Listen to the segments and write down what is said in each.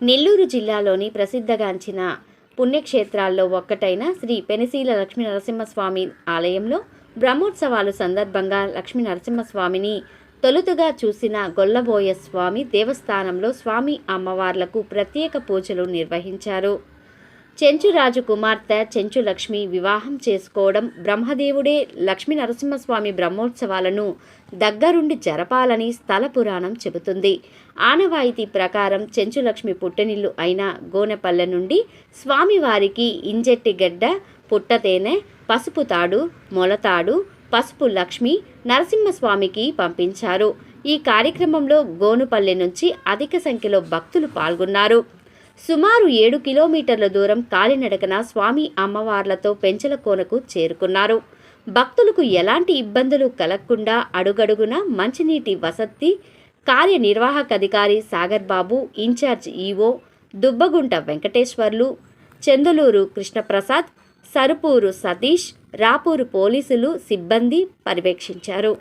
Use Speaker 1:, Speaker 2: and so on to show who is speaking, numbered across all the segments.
Speaker 1: నెల్లూరు జిల్లాలోని ప్రసిద్ధగాంచిన పుణ్యక్షేత్రాల్లో ఒక్కటైన శ్రీ పెనిశీల లక్ష్మీ నరసింహస్వామి ఆలయంలో బ్రహ్మోత్సవాలు సందర్భంగా లక్ష్మీ నరసింహస్వామిని తొలుతగా చూసిన గొల్లబోయ స్వామి దేవస్థానంలో స్వామి అమ్మవార్లకు ప్రత్యేక పూజలు నిర్వహించారు. చెంచురాజు కుమార్తె చెంచు లక్ష్మి వివాహం చేసుకోవడం బ్రహ్మదేవుడే లక్ష్మీ నరసింహస్వామి బ్రహ్మోత్సవాలను దగ్గరుండి జరపాలని స్థల పురాణం చెబుతుంది. ఆనవాయితీ ప్రకారం చెంచు లక్ష్మి పుట్టినిల్లు అయిన గోనెపల్లె నుండి స్వామివారికి ఇంజెట్టి గడ్డ పుట్టతేనె పసుపు తాడు మొలతాడు పసుపు లక్ష్మి నరసింహస్వామికి పంపించారు. ఈ కార్యక్రమంలో గోనుపల్లె నుంచి అధిక సంఖ్యలో భక్తులు పాల్గొన్నారు. సుమారు ఏడు కిలోమీటర్ల దూరం కాలినడకన స్వామి అమ్మవార్లతో పెంచల కోనకు చేరుకున్నారు. భక్తులకు ఎలాంటి ఇబ్బందులు కలగకుండా అడుగడుగున మంచినీటి వసతి కార్యనిర్వాహక అధికారి సాగర్ బాబు ఇన్ఛార్జ్ ఈవో దుబ్బగుంట వెంకటేశ్వర్లు చందులూరు కృష్ణప్రసాద్ సరుపూరు సతీష్ రాపూరు పోలీసులు సిబ్బంది పర్యవేక్షించారు.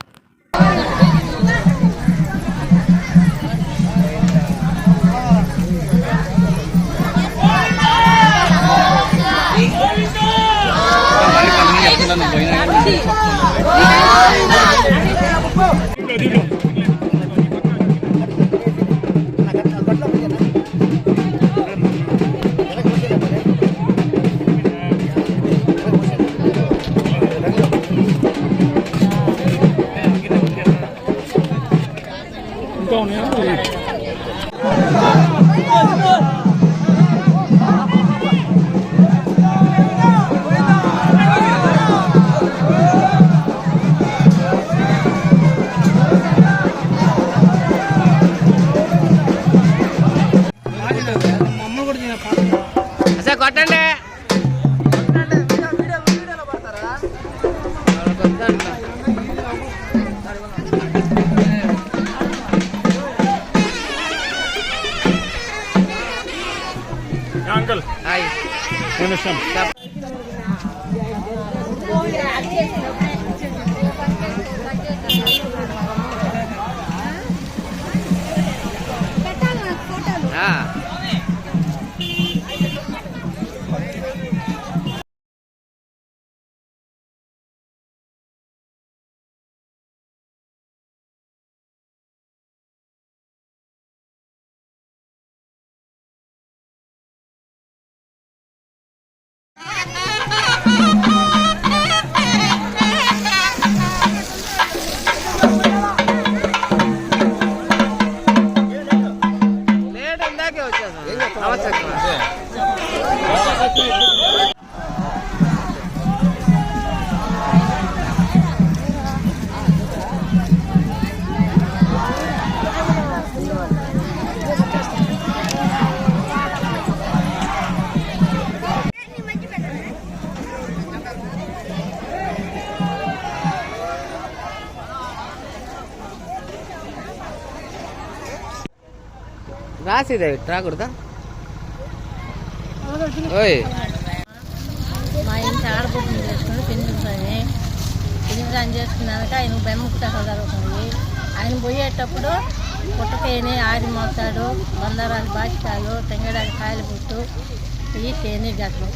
Speaker 2: Rodrigo.
Speaker 3: సార్ కొట్టండి
Speaker 2: అంకల్
Speaker 3: హాయ్
Speaker 2: నిమిషం
Speaker 3: ఆ. 가게 어쩌서. 아마 찾기. రాసిదే రాకూడదా ఓయ్.
Speaker 4: మా ఇంటి ఆడపడుతుంది చేసుకుని పెంచుతుంది పెంచుదాన్ని చేసుకున్నాక ఆయన బెమ్మకు జరుగుతుంది. ఆయన పోయేటప్పుడు పుట్టకేని ఆది మోతాడు బందారాలు బాచికాలు తెంగడానికి కాయలు పుట్టు ఈ తేనె గట్లు